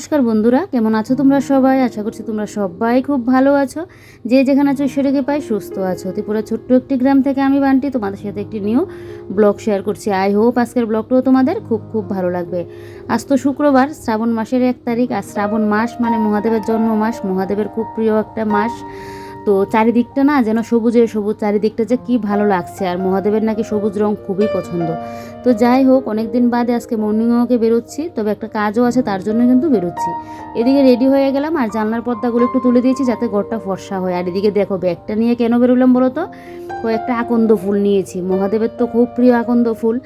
নমস্কার বন্ধুরা, কেমন আছো তোমরা সবাই? আশা করছি তোমরা সবাই খুব ভালো আছো। যে যেখানে আছো ঈশ্বরকে পাই সুস্থ আছো। ত্রিপুরা ছোট্ট একটি গ্রাম থেকে আমি বান্টি, তোমাদের সাথে একটি নিউ ব্লগ শেয়ার করছি। আই হোপ আজকের ব্লগটাও তোমাদের খুব খুব ভালো লাগবে। আজ তো শুক্রবার, শ্রাবণ মাসের এক তারিখ। আর শ্রাবণ মাস মানে মহাদেবের জন্ম মাস মহাদেবের খুব প্রিয় একটা মাস। তো চারিদিকটা না যেন সবুজের সবুজ, চারিদিকটা যে কি ভালো লাগছে। আর মহাদেবের নাকি সবুজ রং খুবই পছন্দ। তো যাই হোক অনেক দিন বাদে আজকে মর্নিং ওয়াকে বেরোচ্ছি। তবে একটা কাজও আছে, তার জন্য কিন্তু বেরোচ্ছি। এদিকে রেডি হয়ে গেলাম, আর জানলার পর্দাগুলো একটু তুলে দিয়েছি যাতে ঘরটা ফর্সা হয়। আর এদিকে দেখো, ব্যাগটা নিয়ে কেন বেরোলাম বলো তো? কয়েকটা আকন্দ ফুল নিয়েছি। মহাদেবের তো খুব প্রিয় আকন্দ ফুল।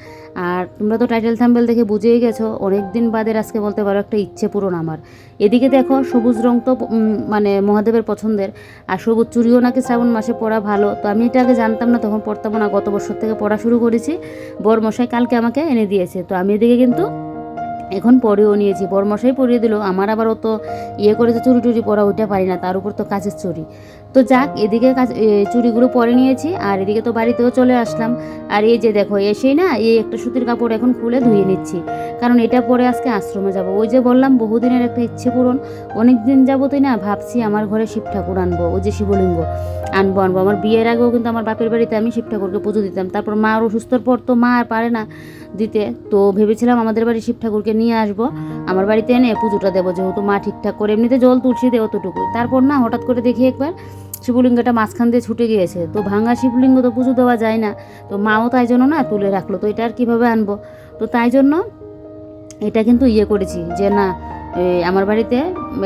আর তোমরা তো টাইটেল থাম্বেল দেখে বুঝেই গেছো অনেক দিন বাদের আজকে বলতে পারো একটা ইচ্ছে পূরণ আমার। এদিকে দেখো, সবুজ রং তো মানে মহাদেবের পছন্দের, আর সবুজ চুরিও নাকি শ্রাবণ মাসে পড়া ভালো। তো আমি এটা আগে জানতাম না, তখন পড়তাম না, গত বছর থেকে পড়া শুরু করেছি। বর মশাই কালকে আমাকে এনে দিয়েছে। তো আমি এদিকে কিন্তু এখন পরেও নিয়েছি। বরমশাই পরিয়ে দিল আমার আবার অত ইয়ে করে তো চুরি টুরি পরা ওইটা পারি না তার উপর তো কাজের চুরি। তো যাক এদিকে কাজ এ, চুড়িগুলো পরে নিয়েছি আর এদিকে তো বাড়িতেও চলে আসলাম। আর এই যে দেখো এসেই না এই একটা সুতির কাপড় এখন খুলে ধুয়ে নিচ্ছি কারণ এটা পরে আজকে আশ্রমে যাব। ওই যে বললাম বহুদিনের একটা ইচ্ছে পূরণ অনেক দিন যাবতই না ভাবছি আমার ঘরে শিব ঠাকুর আনব ওই যে শিবলিঙ্গ আনব আনব। আমার বিয়ের আগেও কিন্তু আমার বাপের বাড়িতে আমি শিব ঠাকুরকে পুজো দিতাম তারপর মা আর অসুস্থর পর তো মা আর পারে না। দিতে। তো ভেবেছিলাম আমাদের বাড়ি শিব ঠাকুরকে নিয়ে আসব। আমার বাড়িতে এনে পুজোটা দেবো, যেহেতু মা ঠিকঠাক করে এমনিতে জল তুলসী দেয় অতটুকু। তারপর না হঠাৎ করে দেখি একবার শিবলিঙ্গটা মাঝখান দিয়ে ছুটে গিয়েছে। তো ভাঙা শিবলিঙ্গ তো পুজো দেওয়া যায় না। তো মাও তাই জন্য না তুলে রাখল। তো এটা আর কীভাবে আনব? তো তাই জন্য এটা কিন্তু ইয়ে করেছি যে না আমার বাড়িতে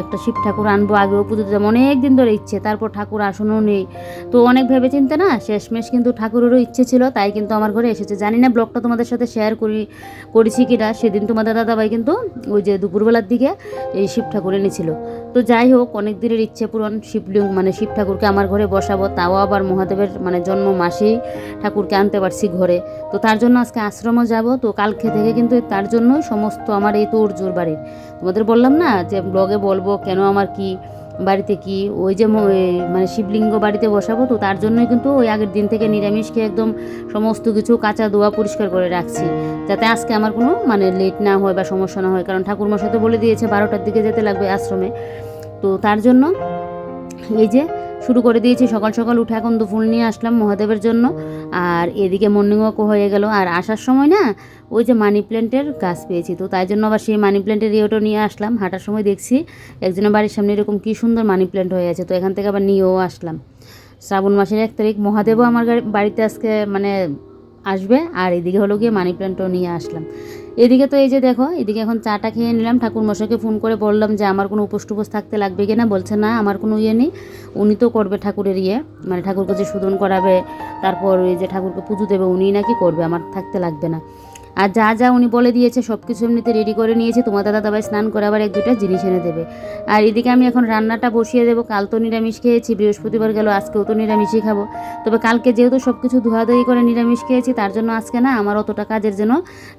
একটা শিব ঠাকুর আনব আগেও পুজো দিতাম অনেক দিন ধরে ইচ্ছে। তারপর ঠাকুর আসনও নেই। তো অনেক ভেবে চিন্তে না, শেষমেশ কিন্তু ঠাকুরেরও ইচ্ছে ছিল, তাই কিন্তু আমার ঘরে এসেছে। জানি না ব্লগটা তোমাদের সাথে শেয়ার করি, করেছি কিনা, সেদিন তোমাদের দাদাভাই কিন্তু ওই যে দুপুরবেলার দিকে এই শিব ঠাকুর এনেছিল। তো যাই হোক, অনেক দিনের ইচ্ছে পূরণ শিবলিঙ্গ মানে শিব ঠাকুরকে আমার ঘরে বসাবো, তাও আবার মহাদেবের মানে জন্ম মাসেই ঠাকুরকে আনতে পারছি ঘরে। তো তার জন্য আজকে আশ্রমও যাব, তো কালকে থেকে কিন্তু তার জন্যই সমস্ত আমার এই তোর জোর বাড়ির। তোমাদের বললাম না যে ব্লগে বলব কেন আমার কি, বাড়িতে কি, ওই যে মানে শিবলিঙ্গ বাড়িতে বসাবো, তো তার জন্যই কিন্তু ওই আগের দিন থেকে নিরামিষ খেয়ে একদম সমস্ত কিছু কাঁচা দোয়া পরিষ্কার করে রাখছি। যাতে আজকে আমার কোনো মানে লেট না হয় বা সমস্যা না হয়, কারণ ঠাকুরমশাই তো বলে দিয়েছে বারোটার দিকে যেতে লাগবে আশ্রমে। তো তার জন্য এই যে শুরু করে দিয়েছি। সকাল সকাল উঠে এখন দু ফুল নিয়ে আসলাম মহাদেবের জন্য। আর এদিকে মর্নিং ওয়াকও হয়ে গেল। আর আসার সময় না, ওই যে মানি প্ল্যান্টের গাছ পেয়েছি। তো তাই জন্য আবার সেই মানি প্ল্যান্টের ইয়েটা নিয়ে আসলাম। হাঁটার সময় দেখছি একজনের বাড়ির সামনে এরকম কী সুন্দর মানি প্ল্যান্ট হয়ে আছে। তো এখান থেকে আবার নিয়েও আসলাম। শ্রাবণ মাসের এক তারিখ মহাদেবও আমার বাড়িতে আজকে মানে আসবে, আর এদিকে হলো গিয়ে মানি প্ল্যান্টও নিয়ে আসলাম। এদিকে তো এই যে দেখো, এদিকে এখন চাটা খেয়ে নিলাম ঠাকুর মশাইকে ফোন করে বললাম যে আমার কোনো উপোস টুপোস থাকতে লাগবে কি না বলছে, না, আমার কোনো ইয়ে নেই। উনি তো করবে ঠাকুরের ইয়ে মানে ঠাকুরকে যে শোধন করাবে, তারপর ওই যে ঠাকুরকে পুজো দেবে উনি নাকি করবে, আমার থাকতে লাগবে না। আর যা যা উনি বলে দিয়েছে সব কিছু এমনিতে রেডি করে নিয়েছে। তোমার দাদা দাবাই স্নান করে আবার এক দুটা জিনিস এনে দেবে। আর এদিকে আমি এখন রান্নাটা বসিয়ে দেবো। কাল তো নিরামিষ খেয়েছি, বৃহস্পতিবার গেল, আজকেও তো নিরামিষই খাব। তবে কালকে যেহেতু সব কিছু ধোয়াধুয়ি করে নিরামিষ খেয়েছি, তার জন্য আজকে না আমার অতটা কাজের যেন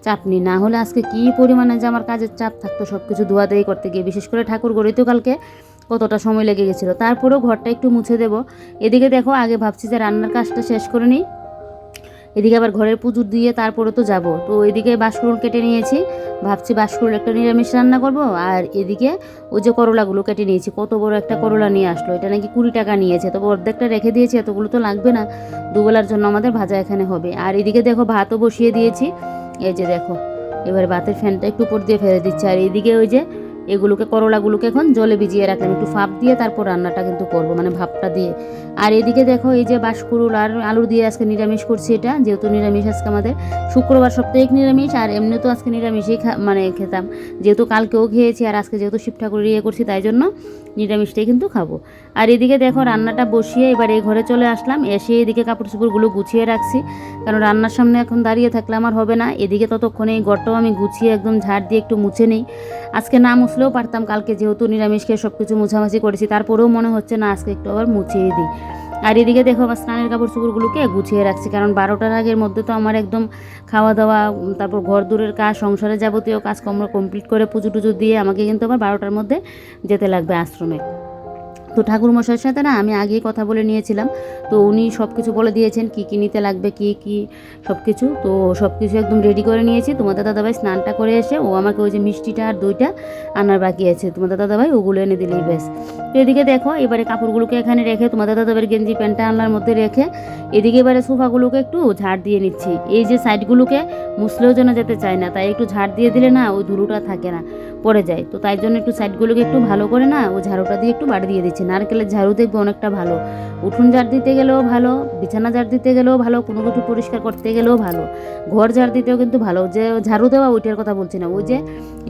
চাপ নেই। না হলে আজকে কী পরিমাণে যে আমার কাজের চাপ থাকতো সব কিছু ধোয়াধুয়ি করতে গিয়ে। বিশেষ করে ঠাকুর গড়িতেও কালকে কতটা সময় লেগে গেছিল। তারপরেও ঘরটা একটু মুছে দেবো। এদিকে দেখো, আগে ভাবছি যে রান্নার কাজটা শেষ করে নিই। এদিকে আবার ঘরের পুজো দিয়ে তারপরে তো যাব। তো এদিকে বাঁশকুড়ুল কেটে নিয়েছি, ভাবছি বাঁশকুড়ুল একটা নিরামিষ রান্না করব, আর এদিকে ওই যে করলাগুলো কেটে নিয়েছি, কত বড় একটা করলা নিয়ে আসলো। এটা নাকি কুড়ি টাকা নিয়েছে তবে অর্ধেকটা রেখে দিয়েছি, এতগুলো তো লাগবে না। দুবেলার জন্য আমাদের ভাজা এখানে হবে। আর এদিকে দেখো ভাতও বসিয়ে দিয়েছি, এই যে দেখো, এবার ভাতের ফ্যানটা একটু উপর দিয়ে ফেলে দিচ্ছি। আর এদিকে ওই যে এগুলোকে, করলাগুলোকে এখন জলে ভিজিয়ে রাখলাম। একটু ফাপ দিয়ে তারপর রান্নাটা কিন্তু করব মানে ভাপটা দিয়ে। আর এদিকে দেখো, এই যে বাঁশকুড়ুল আর আলু দিয়ে আজকে নিরামিষ করছি এটা, যেহেতু নিরামিষ আজকে আমাদের। শুক্রবার সাপ্তাহিক নিরামিষ, আর এমনি তো আজকে নিরামিষই মানে খেতাম। যেহেতু কালকেও খেয়েছি, আর আজকে যেহেতু শিব ঠাকুর ইয়ে করছি, তাই জন্য নিরামিষটাই কিন্তু খাব। আর এদিকে দেখো, রান্নাটা বসিয়ে এবার এই ঘরে চলে আসলাম। এসে এদিকে কাপড় চোপড়গুলো গুছিয়ে রাখছি। কারণ রান্নার সামনে এখন দাঁড়িয়ে থাকলে আমার হবে না। এদিকে ততক্ষণে এই ঘরটাও আমি গুছিয়ে একদম ঝাড় দিয়ে একটু মুছে নিই। আজকে না মুছলেও পারতাম কালকে যেহেতু নিরামিষকে সব কিছু মুছামাছি করেছি, তারপরেও মনে হচ্ছে না আজকে একটু আবার মুছিয়ে দিই। আর এদিকে দেখো আমার স্নানের কাপড় চোপড়গুলোকে গুছিয়ে রাখছি, কারণ বারোটার আগের মধ্যে তো আমার একদম খাওয়া দাওয়া তারপর ঘর দূরের কাজ সংসারে যাবতীয় কাজ কাজকর্ম কমপ্লিট করে পুজো টুজো দিয়ে আমাকে কিন্তু আবার বারোটার মধ্যে যেতে লাগবে আশ্রমে। তো ঠাকুর মশাইয়ের সাথে না আমি আগেই কথা বলে নিয়েছিলাম। তো উনি সব কিছু বলে দিয়েছেন, কি কি নিতে লাগবে, কি কি সব কিছু তো সব কিছু একদম রেডি করে নিয়েছি। তোমাদের দাদাভাই স্নানটা করে এসে, ও আমাকে ওই যে মিষ্টিটা আর দইটা আনার বাকি আছে। তোমাদের দাদাভাই ওগুলো এনে দিলেই বেশ তো এদিকে দেখো, এবারে কাপড়গুলোকে এখানে রেখে তোমাদের দাদাভাইয়ের গেঞ্জি প্যান্টটা আনলার মধ্যে রেখে, এদিকে এবারে সোফাগুলোকে একটু ঝাড় দিয়ে নিচ্ছি। এই যে সাইডগুলোকে মুছলেও যেন যেতে চায় না, তাই একটু ঝাড় দিয়ে দিলে না ওই ধুলোটা থাকে না, পড়ে যায়। তো তাই জন্য একটু সাইডগুলোকে একটু ভালো করে না ও ঝাড়ুটা দিয়ে একটু বাড়ি দিয়ে দিচ্ছি। নারকেলের ঝাড়ু দেখবে অনেকটা ভালো। উঠুন ঝাড় দিতে গেলেও ভালো, বিছানা ঝাড় দিতে গেলেও ভালো, কোনো কিছু পরিষ্কার করতে গেলেও ভালো। ঘর ঝাড় দিতেও কিন্তু ভালো। যে ঝাড়ু দেওয়া ওইটার কথা বলছি না। ওই যে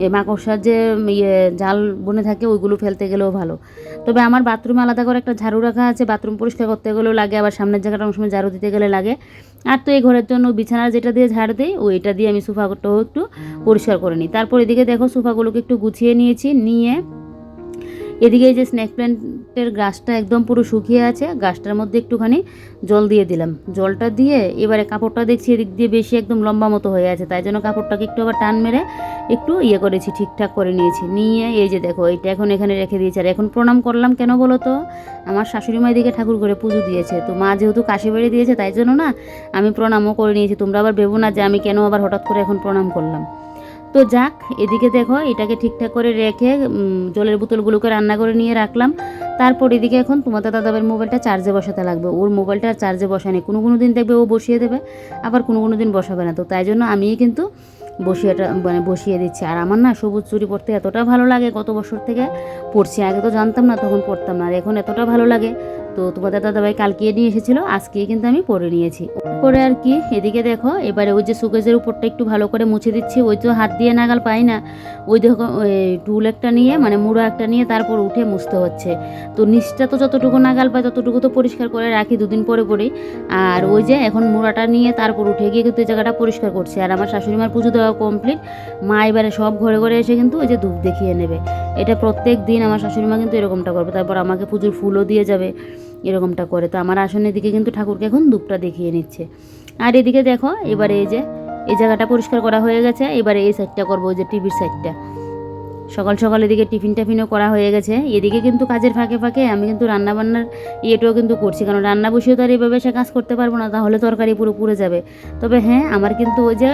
মাকড়সার যে ইয়ে জাল বনে থাকে, ওইগুলো ফেলতে গেলেও ভালো। তবে আমার বাথরুমে আলাদা করে একটা ঝাড়ু রাখা আছে। বাথরুম পরিষ্কার করতে গেলেও লাগে, আবার সামনের জায়গাটা অনেক সময় ঝাড়ু দিতে গেলে লাগে। আর তো এই ঘরের জন্য বিছানার যেটা দিয়ে ঝাড় দিই, ওইটা দিয়ে আমি সোফাটাও একটু পরিষ্কার করে নিই। তারপর এদিকে দেখো, সোফাগুলোকে একটু গুছিয়ে নিয়েছি, নিয়ে এদিকে এই যে স্নেক প্ল্যান্টের গাছটা একদম পুরো শুকিয়ে আছে, গাছটার মধ্যে একটুখানি জল দিয়ে দিলাম। জলটা দিয়ে এবারে কাপড়টা দেখছি এদিক দিয়ে বেশি একদম লম্বা মতো হয়ে আছে, তাই জন্য কাপড়টাকে একটু আবার টান মেরে একটু ইয়ে করেছি, ঠিকঠাক করে নিয়েছি। নিয়ে এই যে দেখো, এইটা এখন এখানে রেখে দিয়েছি। আর এখন প্রণাম করলাম কেন বলো তো? আমার শাশুড়ি মা এদিকে ঠাকুর করে পুজো দিয়েছে, তো মা যেহেতু কাশি বেড়ে দিয়েছে, তাই জন্য না আমি প্রণামও করে নিয়েছি। তোমরা আবার ভেবো না যে আমি কেন আবার হঠাৎ করে এখন প্রণাম করলাম। তো যাক, এদিকে দেখো, এটাকে ঠিকঠাক করে রেখে জলের বোতলগুলোকে রান্না করে নিয়ে রাখলাম। তারপর এদিকে এখন তোমাদের দাদাবের মোবাইলটা চার্জে বসাতে লাগবে। ওর মোবাইলটা চার্জে বসায়নি। কোনো কোনো দিন দেখবে ও বসিয়ে দেবে, আবার কোনো কোনো দিন বসাবে না। তো তাই জন্য আমিই কিন্তু বসিয়েটা মানে বসিয়ে দিচ্ছি। আর আমার না সবুজ চুরি পড়তে এতটা ভালো লাগে, গত বছর থেকে পড়ছি আগে তো জানতাম না, তখন পড়তাম না। আর এখন এতটা ভালো লাগে তো তোমাদের দাদাভাই কালকে নিয়ে এসেছিল, আজকে কিন্তু আমি পরে নিয়েছি। পরে আর কি, এদিকে দেখো, এবারে ওই যে সুকেজের উপরটা একটু ভালো করে মুছে দিচ্ছি, ওই তো হাত দিয়ে নাগাল পাই না। ওই দেখো, ওই টুল একটা নিয়ে মানে মুড়ো একটা নিয়ে তারপর উঠে মুছতে হচ্ছে। তো নিচটা তো যতটুকু নাগাল পাই, ততটুকু তো পরিষ্কার করে রাখি দুদিন পরে পরেই। আর ওই যে এখন মুড়াটা নিয়ে তারপর উঠে গিয়ে কিন্তু এই জায়গাটা পরিষ্কার করছে। আর আমার শাশুড়ি মার পুজো দেওয়া কমপ্লিট মা এবারে সব ঘরে ঘরে এসে কিন্তু ওই যে ধূপ দেখিয়ে নেবে। এটা প্রত্যেক দিন আমার শাশুড়ি মা কিন্তু এরকমটা করবে, তারপর আমাকে পুজোর ফুলও দিয়ে যাবে। এরকমটা করে। তো আমার আসনের দিকে কিন্তু ঠাকুরকে এখন দুপটা দেখিয়ে নিচ্ছে। আর এদিকে দেখো, এবারে এই যে, এই জায়গাটা পরিষ্কার করা হয়ে গেছে, এবারে এই সাইডটা করব যে টিভির সাইডটা সকাল সকাল এদিকে টিফিন টাফিনও করা হয়ে গেছে। এদিকে কিন্তু কাজের ফাঁকে ফাঁকে আমি কিন্তু রান্না বান্নার ইয়েটাও কিন্তু করছি। কারণ রান্না বসেও তো আর এইভাবে সে কাজ করতে পারব না, তাহলে তরকারি পুরো পুড়ে যাবে। তবে হ্যাঁ আমার কিন্তু ওই যে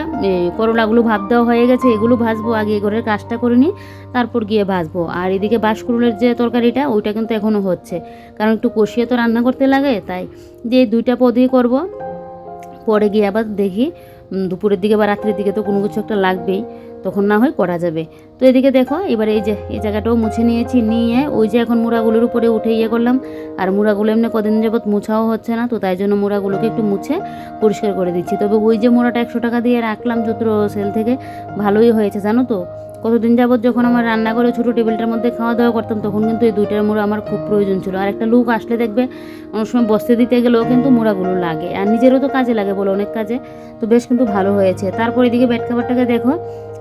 করলাগুলো ভাব দেওয়া হয়ে গেছে, এগুলো ভাজবো আগে, এ ঘরের কাজটা করে নিই, তারপর গিয়ে ভাজবো। আর এদিকে বাঁশকুড়ুলের যে তরকারিটা, ওইটা কিন্তু এখনও হচ্ছে। কারণ একটু কষিয়ে তো রান্না করতে লাগে, তাই যে দুইটা পদই করব। পরে গিয়ে আবার দেখি দুপুরের দিকে বা রাত্রের দিকে তো কোনো কিছু একটা লাগবেই। তখন না হয় করা যাবে। তো এদিকে দেখো, এবারে এই যে, এই জায়গাটাও মুছে নিয়েছি, নিয়ে ওই যে এখন মুড়াগুলোর উপরে উঠে ইয়ে করলাম। আর মুড়াগুলো এমনি কদিন যাবৎ মুছাও হচ্ছে না, তো তাই জন্য মুড়াগুলোকে একটু মুছে পরিষ্কার করে দিচ্ছি। তবে ওই যে মুড়াটা একশো টাকা দিয়ে রাখলাম যত্র সেল থেকে, ভালোই হয়েছে, জানো তো? কতদিন যাবত যখন আমার রান্না করে ছোটো টেবিলটার মধ্যে খাওয়া দাওয়া করতাম, তখন কিন্তু এই দুইটার মোড়া আমার খুব প্রয়োজন ছিল। আর একটা লুক আসলে দেখবে অনেক সময় বসতে দিতে গেলেও কিন্তু মোড়াগুলো লাগে, আর নিজেরও তো কাজে লাগে বলো অনেক কাজে, তো বেশ কিন্তু ভালো হয়েছে। তারপর এদিকে বেড কাভারটাকে দেখো,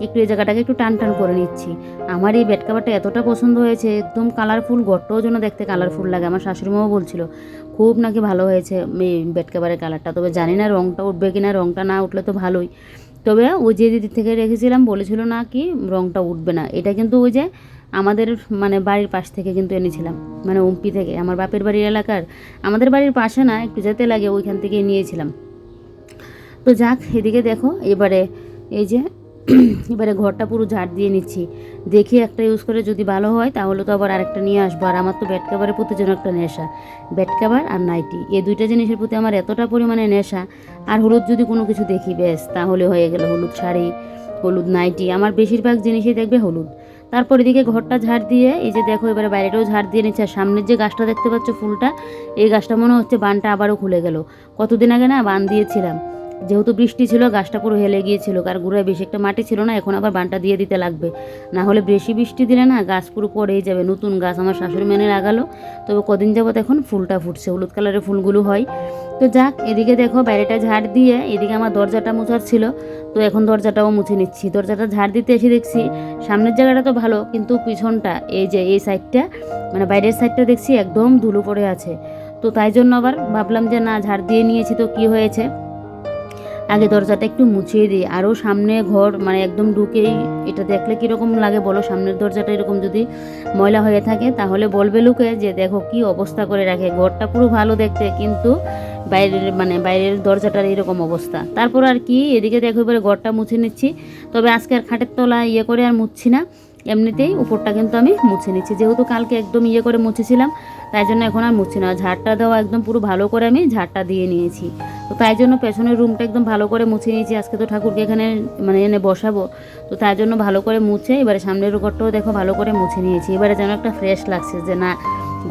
একটু এই জায়গাটাকে একটু টান টান করে নিচ্ছি। আমার এই বেড কাভারটা এতটা পছন্দ হয়েছে, একদম কালারফুল ঘরটাও যেন দেখতে কালারফুল লাগে, আমার শাশুড়িমাও বলছিল, খুব নাকি ভালো হয়েছে বেড কাভারের কালারটা তবে জানি না রঙটা উঠবে কিনা রঙটা না উঠলে তো ভালোই। তবে ওই যে দিদি থেকে রেখেছিলাম, বলেছিল না কি রঙটা উঠবে না। এটা কিন্তু ওই যে আমাদের মানে বাড়ির পাশ থেকে কিন্তু এনেছিলাম। মানে উম্পি থেকে, আমার বাপের বাড়ির এলাকার। আমাদের বাড়ির পাশে না, একটু যেতে লাগে, ওইখান থেকে নিয়েছিলাম। তো যাক, এদিকে দেখো, এবারে এই যে এবারে ঘরটা পুরো ঝাড় দিয়ে নিচ্ছি। দেখি একটা ইউজ করে যদি ভালো হয়, তাহলে তো আবার আরেকটা নিয়ে আসব। আর আমার তো বেড কাভারের প্রতি যেন একটা নেশা। বেড কাভার আর নাইটি এই দুইটা জিনিসের প্রতি আমার এতটা পরিমাণে নেশা। আর হলুদ যদি কোনো কিছু দেখি বেশ তাহলে হয়ে গেল হলুদ শাড়ি, হলুদ নাইটি আমার বেশিরভাগ জিনিসই দেখবে হলুদ। তারপর এদিকে ঘরটা ঝাড় দিয়ে, এই যে দেখো, এবারে বাইরেটাও ঝাড় দিয়ে নিচ্ছে। আর সামনের যে গাছটা দেখতে পাচ্ছ ফুলটা, এই গাছটা মনে হচ্ছে বানটা আবারও খুলে গেল। কতদিন আগে না বান দিয়েছিলাম। যেহেতু বৃষ্টি ছিল, গাছটা পুরো হেলে গিয়েছিল, কার গুঁড়ায় বেশি একটা মাটি ছিল না, এখন আবার বানটা দিয়ে দিতে লাগবে। না হলে বেশি বৃষ্টি দিলে না গাছ পুরো পড়েই যাবে, নতুন গাছ আমার শাশুড়ি মেনে লাগালো তবে কদিন যাবত এখন ফুলটা ফুটছে, হলুদ কালারের ফুলগুলো হয়। তো যাক, এদিকে দেখো বাইরেটা ঝাড় দিয়ে, এদিকে আমার দরজাটা মোছার ছিল, তো এখন দরজাটাও মুছে নিচ্ছি। দরজাটা ঝাড় দিতে এসে দেখছি সামনের জায়গাটা তো ভালো, কিন্তু পিছনটা, এই যে এই সাইডটা মানে বাইরের সাইডটা দেখছি একদম ধুলো পড়ে আছে। তো তাই জন্য আবার ভাবলাম যে না, ঝাড় দিয়ে নিয়েছি তো কি হয়েছে? আগে দরজাটা একটু মুছিয়ে দিই। আরও সামনে ঘর মানে একদম ঢুকেই এটা দেখলে কীরকম লাগে বলো? সামনের দরজাটা এরকম যদি ময়লা হয়ে থাকে, তাহলে বলবে লোকে যে, দেখো কি অবস্থা করে রাখে। ঘরটা পুরো ভালো দেখতে, কিন্তু বাইরের মানে বাইরের দরজাটার এরকম অবস্থা। তারপর আর কি, এদিকে দেখো এবারে ঘরটা মুছে নিচ্ছি। তবে আজকে আর খাটের তলা ইয়ে করে আর মুছছি না। এমনিতেই উপরটা কিন্তু আমি মুছে নিচ্ছি। যেহেতু কালকে একদম ইয়ে করে মুছেছিলাম, তাই জন্য এখন আর মুছছি না। ঝাড়টা দেওয়া একদম পুরো ভালো করে আমি ঝাড়টা দিয়ে নিয়েছি। তো তাই জন্য পেছনের রুমটা একদম ভালো করে মুছে নিয়েছি। আজকে তো ঠাকুরকে এখানে মানে এনে বসাবো। তো তাই জন্য ভালো করে মুছে, এবারে সামনের ঘরটাও দেখো ভালো করে মুছে নিয়েছি। এবারে যেন একটা ফ্রেশ লাগছে যে না,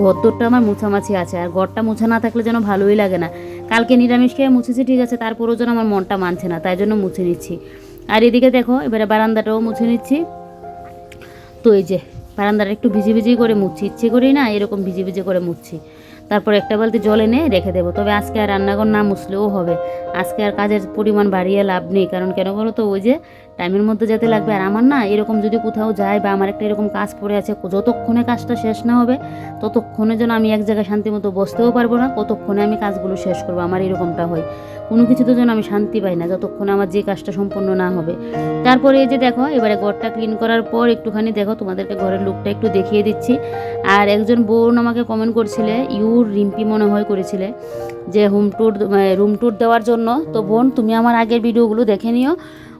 ঘরদোরটা আমার মুছামাছি আছে। আর ঘরটা মুছা না থাকলে যেন ভালোই লাগে না। কালকে নিরামিষ খেয়ে মুছেছি, ঠিক আছে, তারপরেও যেন আমার মনটা মানছে না, তাই জন্য মুছে নিচ্ছি। আর এদিকে দেখো, এবারে বারান্দাটাও মুছে নিচ্ছি। তো এই যে, বারান্দাটা একটু ভিজি ভিজি করে মুছছি ইচ্ছে করেই না এরকম ভিজি ভিজি করে মুছছি তারপর একটা বালতি জল এনে রেখে দেবো। তবে আজকে আর রান্নাঘর না মুছলেও হবে। আজকে আর কাজের পরিমাণ বাড়িয়ে লাভ নেই। কারণ কেন বলো তো, ওই যে টাইমের মধ্যে যেতে লাগবে। আর আমার না এরকম যদি কোথাও যায় বা আমার একটা এরকম কাজ পড়ে আছে যতক্ষণে কাজটা শেষ না হবে ততক্ষণে যেন আমি এক জায়গায় শান্তি মতো বসতেও পারব না কতক্ষণে আমি কাজগুলো শেষ করব। আমার এরকমটা হয়। কোনো কিছুতে যেন আমি শান্তি পাই না যতক্ষণে আমার যে কাজটা সম্পূর্ণ না হবে। তারপরে এই যে দেখো এবারে ঘরটা ক্লিন করার পর একটুখানি দেখো তোমাদেরকে ঘরের লুকটা একটু দেখিয়ে দিচ্ছি। আর একজন বোন আমাকে কমেন্ট করছিলে ইউর রিম্পি মনে হয় করেছিলে যে হোম ট্যুর রুম ট্যুর দেওয়ার জন্য। তো বোন তুমি আমার আগের ভিডিওগুলো দেখে নিও।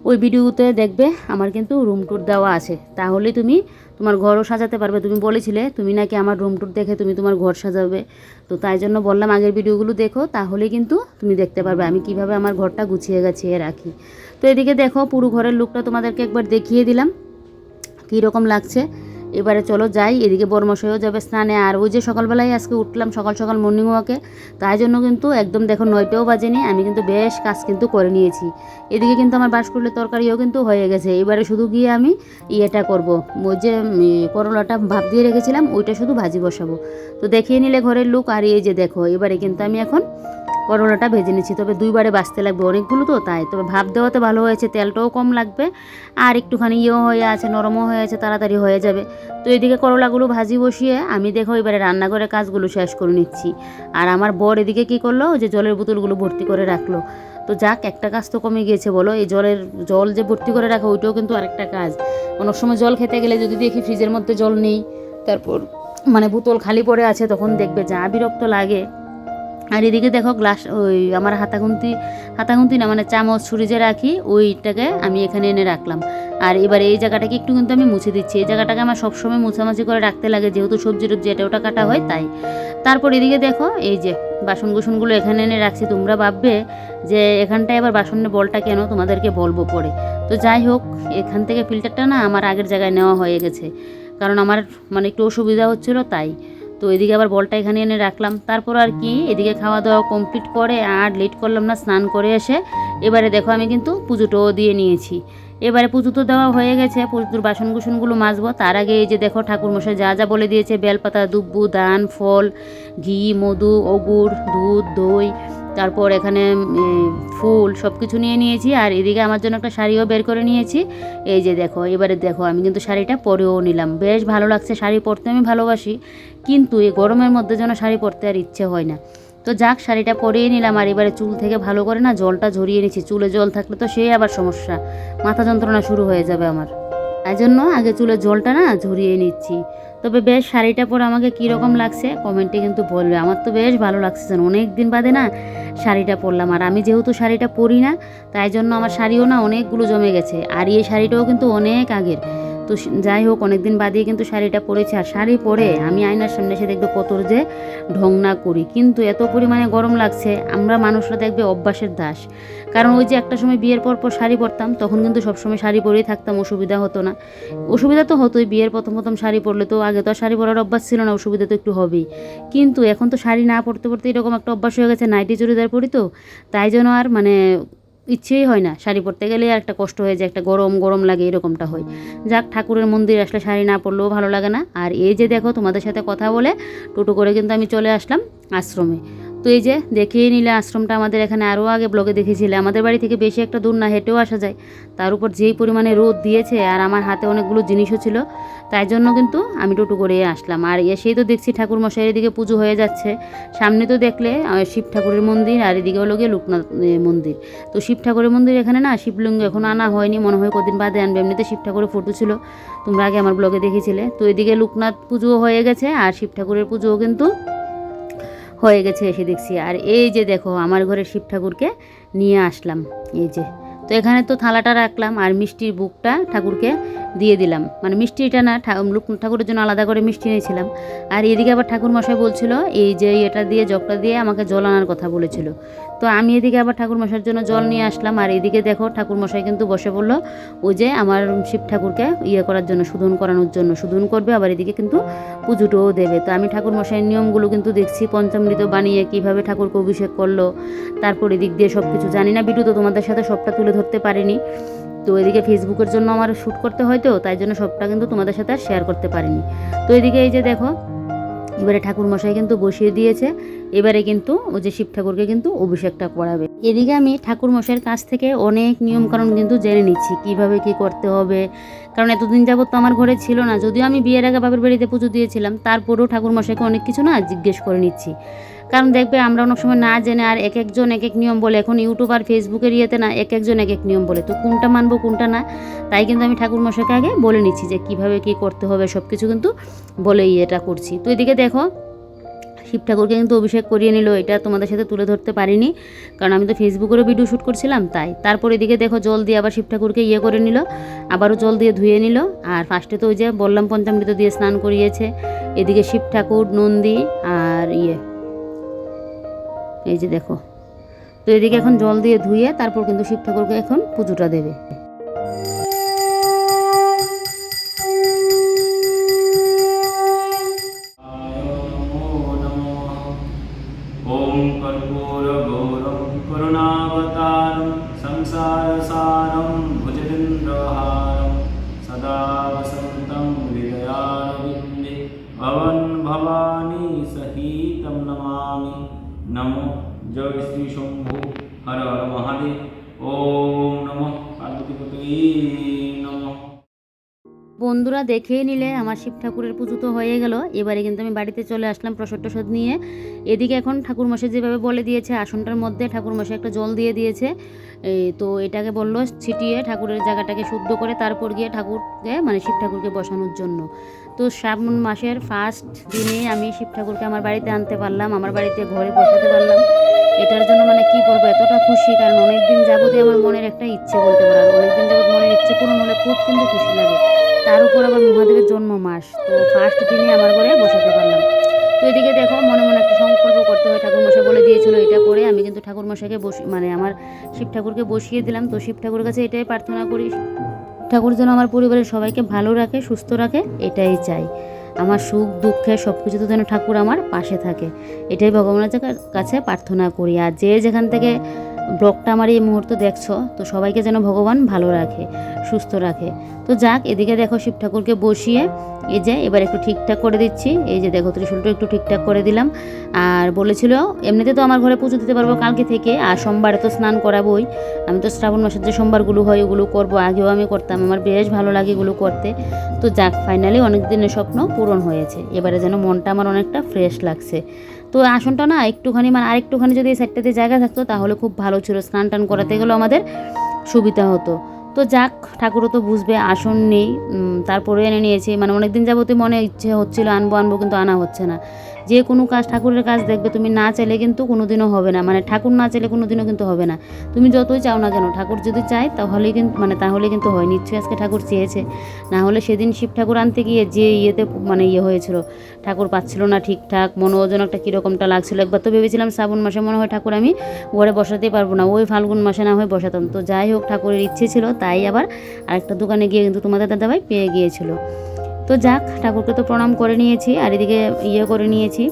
ওই ভিডিওতে দেখবে আমার কিন্তু রুম ট্যুর দেওয়া আছে। তাহলে তুমি তোমার ঘরও সাজাতে পারবে। তুমি বলেছিলে, তুমি নাকি আমার রুম ট্যুর দেখে তুমি তোমার ঘর সাজাবে। তো তাই জন্য বললাম, আগের ভিডিওগুলো দেখো, তাহলে কিন্তু তুমি দেখতে পারবে আমি কীভাবে আমার ঘরটা গুছিয়ে গাছিয়ে রাখি। তো এদিকে দেখো, পুরো ঘরের লুকটা তোমাদেরকে একবার দেখিয়ে দিলাম। কী রকম লাগছে? এবারে চলো যাই, এদিকে বর্মশাইও যাবে স্নানে। আর ওই যে সকালবেলায় আজকে উঠলাম সকাল সকাল মর্নিং ওয়াকে তাই জন্য কিন্তু একদম দেখো নয়টাও বাজেনি, আমি কিন্তু বেশ কাজ কিন্তু করে নিয়েছি। এদিকে কিন্তু আমার বাসকরলের তরকারিও কিন্তু হয়ে গেছে। এবারে শুধু গিয়ে আমি ইয়েটা করব। ওই যে করলাটা ভাপ দিয়ে রেখেছিলাম, ওইটা শুধু ভাজি বসাবো। তো দেখিয়ে নিলে ঘরের লুক, আর এই যে দেখো, এবারে কিন্তু আমি এখন করলাটা ভেজে নিচ্ছি। তবে দুইবারে বাঁচতে লাগবে অনেকগুলো তো, তাই তবে ভাপ দেওয়াতে ভালো হয়েছে, তেলটাও কম লাগবে। আর একটুখানি ইয়েও হয়ে আছে, নরমও হয়ে আছে, তাড়াতাড়ি হয়ে যাবে। তো এদিকে করলাগুলো ভাজি বসিয়ে আমি দেখো এবারে রান্নাঘরের কাজগুলো শেষ করে নিচ্ছি। আর আমার বর এদিকে কী করল? যে জলের বোতলগুলো ভর্তি করে রাখল। তো যাক, একটা কাজ তো কমে গিয়েছে বলো, এই জলের জল যে ভর্তি করে রাখা ওইটাও কিন্তু আরেকটা কাজ। অনেক সময় জল খেতে গেলে যদি দেখি ফ্রিজের মধ্যে জল নেই, তারপর মানে বোতল খালি পড়ে আছে, তখন দেখবে যা বিরক্ত লাগে। আর এদিকে দেখো গ্লাস ওই আমার হাতাগুন্তি হাতাগুন্তি না মানে চামচ ছুরি যে রাখি, ওইটাকে আমি এখানে এনে রাখলাম। আর এবার এই জায়গাটাকে একটু কিন্তু আমি মুছে দিচ্ছি। এই জায়গাটাকে আমার সবসময় মুছামাছি করে রাখতে লাগে, যেহেতু সবজি টবজি এটা ওটা কাটা হয়, তাই। তারপর এদিকে দেখো, এই যে বাসন কুসনগুলো এখানে এনে রাখছি। তোমরা ভাববে যে এখানটায় আবার বাসনের বলটা কেন তোমাদেরকে বলব পরে। তো যাই হোক, এখান থেকে ফিল্টারটা না আমার আগের জায়গায় নেওয়া হয়ে গেছে। কারণ আমার মানে একটু অসুবিধা হচ্ছিল, তাই। তো এদিকে আবার বলটা এখানে এনে রাখলাম। তারপর আর কি, এদিকে খাওয়া দাওয়া কমপ্লিট করে আর লেট করলাম না, স্নান করে এসে এবারে দেখো আমি কিন্তু পুজোটাও দিয়ে নিয়েছি। এবারে পুজো তো দেওয়া হয়ে গেছে, পুজোর বাসন কুসনগুলো মাজবো। তার আগে এই যে দেখো ঠাকুরমশাই যা যা বলে দিয়েছে, বেলপাতা, দুব্বু দান ফল, ঘি, মধু অগুর দুধ, দই, তারপর এখানে ফুল সব কিছু নিয়ে নিয়েছি। আর এদিকে আমার জন্য একটা শাড়িও বের করে নিয়েছি। এই যে দেখো, এবারে দেখো আমি কিন্তু শাড়িটা পরেও নিলাম। বেশ ভালো লাগছে শাড়ি পরতে, আমি ভালোবাসি। কিন্তু এই গরমের মধ্যে যেন শাড়ি পরতে আর ইচ্ছে হয় না। তো যাক, শাড়িটা পরিয়ে নিলাম আর এবারে চুল থেকে ভালো করে না জলটা ঝরিয়ে নিচ্ছি। চুলে জল থাকলে তো সেই আবার সমস্যা। মাথা যন্ত্রণা শুরু হয়ে যাবে আমার। তাই জন্য আগে চুলের জলটা না ঝরিয়ে নিচ্ছি। তবে বেশ, শাড়িটা পরে আমাকে কীরকম লাগছে কমেন্টে কিন্তু বলবে। আমার তো বেশ ভালো লাগছে অনেক দিন বাদে না শাড়িটা পরলাম। আর আমি যেহেতু শাড়িটা পরি না, তাই জন্য আমার শাড়িও না অনেকগুলো জমে গেছে। আর এই শাড়িটাও কিন্তু অনেক আগের। তো যাই হোক, অনেকদিন বাদে কিন্তু শাড়িটা পরেছি। আর শাড়ি পরে আমি আয়নার সামনে এসে দেখবে কত যে ঢং না করি। কিন্তু এত পরিমাণে গরম লাগছে, আমরা মানুষরা দেখবে অভ্যাসের দাস। কারণ ওই যে একটা সময় বিয়ের পর পর শাড়ি পরতাম, তখন কিন্তু সবসময় শাড়ি পরেই থাকতাম, অসুবিধা হতো না। অসুবিধা তো হতোই, বিয়ের প্রথম প্রথম শাড়ি পরলে তো আগে তো আর শাড়ি পরার অভ্যাস ছিল না, অসুবিধা তো একটু হবেই। কিন্তু এখন তো শাড়ি না পরতে পরতে এরকম একটা অভ্যাস হয়ে গেছে, নাইটি চুড়িদার পরি তো, তাই জন্য আর মানে ইচ্ছেই হয় না। শাড়ি পরতে গেলে একটা কষ্ট হয়ে যায়, একটা গরম গরম লাগে, এরকমটা হয়। যাক, ঠাকুরের মন্দির আসলে শাড়ি না পরলেও ভালো লাগে না। আর এই যে দেখো, তোমাদের সাথে কথা বলে টোটো করে কিন্তু আমি চলে আসলাম আশ্রমে। তো এই যে দেখিয়ে নিলে আশ্রমটা আমাদের এখানে আরও আগে ব্লগে দেখেছিলে, আমাদের বাড়ি থেকে বেশি একটা দূর না, হেঁটেও আসা যায়। তার উপর যেই পরিমাণে রোদ দিয়েছে আর আমার হাতে অনেকগুলো জিনিসও ছিল, তাই জন্য কিন্তু আমি টোটো করে আসলাম। আর এসেই তো দেখছি ঠাকুর মশাইয়ের এদিকে পুজো হয়ে যাচ্ছে। সামনে তো দেখলে শিব ঠাকুরের মন্দির আর এদিকে হলো গিয়ে লোকনাথ মন্দির। তো শিব ঠাকুরের মন্দির এখানে না শিবলিঙ্গ এখন আনা হয়নি, মনে হয় কদিন বাদে আনবে। এমনিতে শিব ঠাকুরের ফটো ছিল, তোমরা আগে আমার ব্লগে দেখেছিলে। তো এদিকে লোকনাথ পুজোও হয়ে গেছে আর শিব ঠাকুরের পুজোও কিন্তু হয়ে গেছে এসে দেখছি। আর এই যে দেখো, আমার ঘরে শিব ঠাকুরকে নিয়ে আসলাম। এই যে, তো এখানে তো থালাটা রাখলাম আর মিষ্টির বুকটা ঠাকুরকে দিয়ে দিলাম। মানে মিষ্টিটা না ঠাকুরের জন্য আলাদা করে মিষ্টি নিয়েছিলাম আর এদিকে আবার ঠাকুর মশাই বলছিল, এই যে এটা দিয়ে, জগটা দিয়ে আমাকে জল আনার কথা বলেছিল। তো আমি এদিকে আবার ঠাকুর মশাইয়ের জন্য জল নিয়ে আসলাম, আর এদিকে দেখো ঠাকুর মশাই কিন্তু বসে পড়ল। ওই যে আমার শিব ঠাকুরকে ইয়ে করার জন্য শোধন করানোর জন্য। শোধন করবে, আবার এদিকে কিন্তু পুজোটাও দেবে। তো আমি ঠাকুর মশাইয়ের নিয়মগুলো কিন্তু দেখছি, পঞ্চামৃত বানিয়ে কীভাবে ঠাকুরকে অভিষেক করল, তারপর এদিক দিয়ে সব কিছু জানি না। ভিডিও তো তোমাদের সাথে সবটা তুলে ধরতে পারিনি। তো এদিকে ফেসবুকের জন্য আমার শ্যুট করতে হয় তো, তাই জন্য সবটা কিন্তু তোমাদের সাথে আর শেয়ার করতে পারিনি। তো এদিকে এই যে দেখো এবারে ঠাকুরমশাই কিন্তু বসিয়ে দিয়েছে। এবারে কিন্তু ও যে শিব ঠাকুরকে কিন্তু অভিষেকটা করাবে। এদিকে আমি ঠাকুরমশাইয়ের কাছ থেকে অনেক নিয়মকানুন কিন্তু জেনে নিচ্ছি, কীভাবে কি করতে হবে। কারণ এতদিন যাবৎ তো আমার ঘরে ছিল না। যদিও আমি বিয়ের আগে বাপের বাড়িতে পুজো দিয়েছিলাম, তারপরেও ঠাকুরমশাইকে অনেক কিছু না জিজ্ঞেস করে নিচ্ছি। কারণ দেখবে আমরা অনেক সময় না জেনে আর এক একজন এক এক নিয়ম বলে, এখন ইউটিউব আর ফেসবুকের ইয়েতে না এক একজন এক এক নিয়ম বলে। তো কোনটা মানবো, কোনটা না, তাই কিন্তু আমি ঠাকুর মশাইকে আগে বলে নিচ্ছি যে কীভাবে কি করতে হবে সব কিছু কিন্তু বলে ইয়েটা করছি। তো এদিকে দেখো, শিব ঠাকুরকে কিন্তু অভিষেক করিয়ে নিল, এটা তোমাদের সাথে তুলে ধরতে পারিনি, কারণ আমি তো ফেসবুকেরও ভিডিও শ্যুট করছিলাম, তাই। তারপর এদিকে দেখো, জল দিয়ে আবার শিব ঠাকুরকে ইয়ে করে নিল, আবারও জল দিয়ে ধুয়ে নিল, আর ফার্স্টে তো ওই যে বললাম পঞ্চামৃত দিয়ে স্নান করিয়েছে। এদিকে শিব ঠাকুর, নন্দী আর ইয়ে। এই যে দেখো। তো এদিকে এখন জল দিয়ে ধুয়ে তারপর কিন্তু শিব ঠাকুরকে এখন পুজোটা দেবে। বন্ধুরা দেখেই নিলে, আমার শিব ঠাকুরের পুজো তো হয়ে গেল। এবারে কিন্তু আমি বাড়িতে চলে আসলাম প্রসাদ টসাদ নিয়ে। এদিকে এখন ঠাকুর মশাই যেভাবে বলে দিয়েছে, আসনটার মধ্যে ঠাকুর মশাই একটা জল দিয়ে দিয়েছে। তো এটাকে বলল ছিটিয়ে ঠাকুরের জায়গাটাকে শুদ্ধ করে তারপর গিয়ে ঠাকুরকে মানে শিব ঠাকুরকে বসানোর জন্য। তো শ্রাবণ মাসের ফার্স্ট দিনে আমি শিব ঠাকুরকে আমার বাড়িতে আনতে পারলাম, আমার বাড়িতে ঘরে বসাতে পারলাম। এটার জন্য মানে কি বলব, এতটা খুশি, কারণ অনেকদিন যাবতই আমার মনের একটা ইচ্ছে বলতে পারো। অনেকদিন যাবত মনের ইচ্ছে পূরণ হলে খুব কিন্তু খুশি লাগে। তার উপর আবার মহাদেবের জন্ম মাস। তো ফার্স্ট দিনে আমার ঘরে বসাতে পারলাম। তো এদিকে দেখো, মনে মনে একটা সংকল্প করতে হয় ঠাকুর মশাই বলে দিয়েছিল এটা করে। আমি কিন্তু ঠাকুর মশাইকে বসি মানে আমার শিব ঠাকুরকে বসিয়ে দিলাম। তো শিব ঠাকুরের কাছে এটাই প্রার্থনা করি। ঠাকুর যেন আমার পরিবারের সবাইকে ভালো রাখে, সুস্থ রাখে, এটাই চাই। আমার সুখ, দুঃখে সব কিছুতে যেন ঠাকুর আমার পাশে থাকে। এটাই ভগবানের কাছে- কাছে প্রার্থনা করি। আর যে যেখান থেকে ব্লগটা আমার এই মুহূর্তে দেখছ, তো সবাইকে যেন ভগবান ভালো রাখে, সুস্থ রাখে। তো যাক, এদিকে দেখো শিব ঠাকুরকে বসিয়ে, এই যে এবার একটু ঠিকঠাক করে দিচ্ছি। এই যে দেখো ত্রিশূলটা একটু ঠিকঠাক করে দিলাম। আর বলেছিল, এমনিতে তো আমার ঘরে পুজো দিতে পারব কালকে থেকে, আর সোমবারে তো স্নান করাবোই। আমি তো শ্রাবণ মাসের যে সোমবারগুলো হয় ওগুলো করব, আগেও আমি করতাম। আমার বেশ ভালো লাগে এগুলো করতে। তো যাক ফাইনালি অনেক দিনের স্বপ্ন পূরণ হয়েছে। এবারে যেন মনটা আমার অনেকটা ফ্রেশ লাগছে। তো আসনটা না একটুখানি মানে আরেকটুখানি যদি এই সাইডটাতে জায়গা থাকতো, তাহলে খুব ভালো ছিল। স্নান টান করাতে গেলেও আমাদের সুবিধা হতো। তো যাক, ঠাকুরও তো বুঝবে, আসন নেই। তারপরে এনে নিয়েছি। মানে অনেক দিন যাবতীয় মনে ইচ্ছে হচ্ছিল, আনব আনব, কিন্তু আনা হচ্ছে না। যে কোনো কাজ ঠাকুরের কাজ দেখবে, তুমি না চাইলে কিন্তু কোনোদিনও হবে না। মানে ঠাকুর না চাইলে কোনোদিনও কিন্তু হবে না। তুমি যতই চাও না কেন, ঠাকুর যদি চায়, তাহলেই কিন্তু মানে তাহলে কিন্তু হয়। নিশ্চয়ই আজকে ঠাকুর চেয়েছে। না হলে সেদিন শিব ঠাকুর আনতে গিয়ে যে ইয়েতে মানে ইয়ে হয়েছিল, ঠাকুর পাচ্ছিল না ঠিকঠাক মনে ওজন একটা কীরকমটা লাগছিল। একবার তো ভেবেছিলাম শ্রাবণ মাসে মনে হয় ঠাকুর আমি ঘরে বসাতেই পারব না, ওই ফাল্গুন মাসে না হয় বসাতাম। তো যাই হোক, ঠাকুরের ইচ্ছে ছিল, তাই আবার আরেকটা দোকানে গিয়ে কিন্তু তোমাদের দাদাভাই পেয়ে গিয়েছিল। যাক, ঠাকুরকে তো প্রণাম করে নিয়েছি আর এদিকে ইয়ে করে নিয়েছি।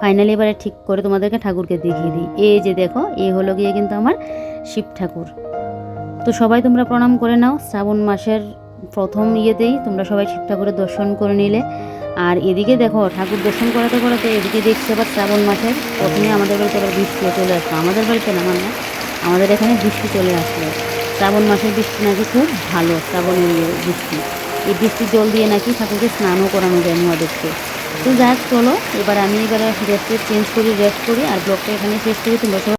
ফাইনালি এবারে ঠিক করে তোমাদেরকে ঠাকুরকে দেখিয়ে দিই। এই যে দেখো এ হলো গিয়ে কিন্তু আমার শিব ঠাকুর। তো সবাই তোমরা প্রণাম করে নাও। শ্রাবণ মাসের প্রথম ইয়েতেই তোমরা সবাই শিব ঠাকুরের দর্শন করে নিলে। আর এদিকে দেখো, ঠাকুর দর্শন করাতে করাতে এদিকে দেখছি আবার শ্রাবণ মাসের প্রথমে আমাদের বাড়িতে আবার বৃষ্টিও চলে আসলো। আমাদের বাড়িতে না মানে আমাদের এখানে বৃষ্টি চলে আসলো। শ্রাবণ মাসের বৃষ্টি নাকি খুব ভালো, শ্রাবণের ইয়ে বৃষ্টি। এই বৃষ্টির জল দিয়ে নাকি ঠাকুরকে স্নানও করানো যায় মহাদেবকে। তো যাক, চলো, এবার আমি এবার ড্রেসটা চেঞ্জ করি রেস্ট করি, আর ব্লগটা এখানে শেষ করি। তোমরা